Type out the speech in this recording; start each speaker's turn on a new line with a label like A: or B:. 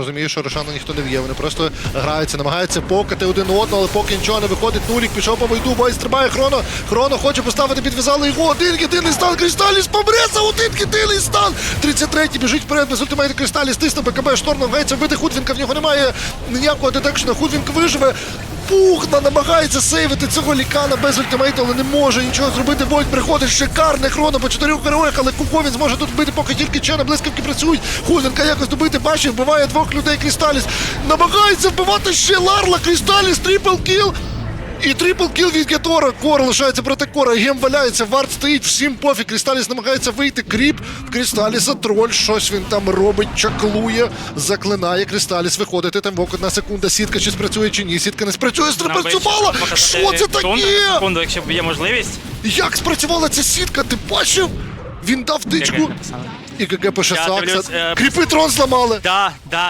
A: розуміє, що Рошана ніхто не в'є. Вони просто граються, намагаються покати один одного, але поки нічого не виходить. Нулік пішов по войду, бой стрибає хроно. Хроно хоче поставити, підв'язали його. Один єдиний стан. Кристаліс помреться. один єдиний стан. 33-й біжить вперед, без ультимейта Кристаліс тисне БКБ, шторм намагається вбити Худвінка. В нього немає ніякого детекшена. Худвінк виживе. Пухна намагається сейвити цього лікана без ультимейту, але не може нічого зробити. Войт приходить шикарне хроно по чотирьох героях, але Куковін зможе тут бити, поки тільки чена блискавки працюють. Хузенка якось добити бачить, вбиває двох людей Крісталіс. Намагається вбивати ще Ларла Крісталіс, трипл кіл. І трипл кіл від Гетора. Кор лишається проти кора. Гем валяється, варт стоїть, всім пофіг. Крісталіс намагається вийти. Кріп. В Крісталіса троль. Щось він там робить, чаклує, заклинає. Крісталіс виходити. Там вок одна секунда. Сітка чи спрацює, чи ні. Сітка не спрацює, спрацювала. Що це таке?
B: Секунду, якщо є можливість.
A: Як спрацювала ця сітка? Ти бачив? Він дав тичку. І ГГ пише Сакса.
B: е,
A: Кріпи трон зламали.
B: Да, да,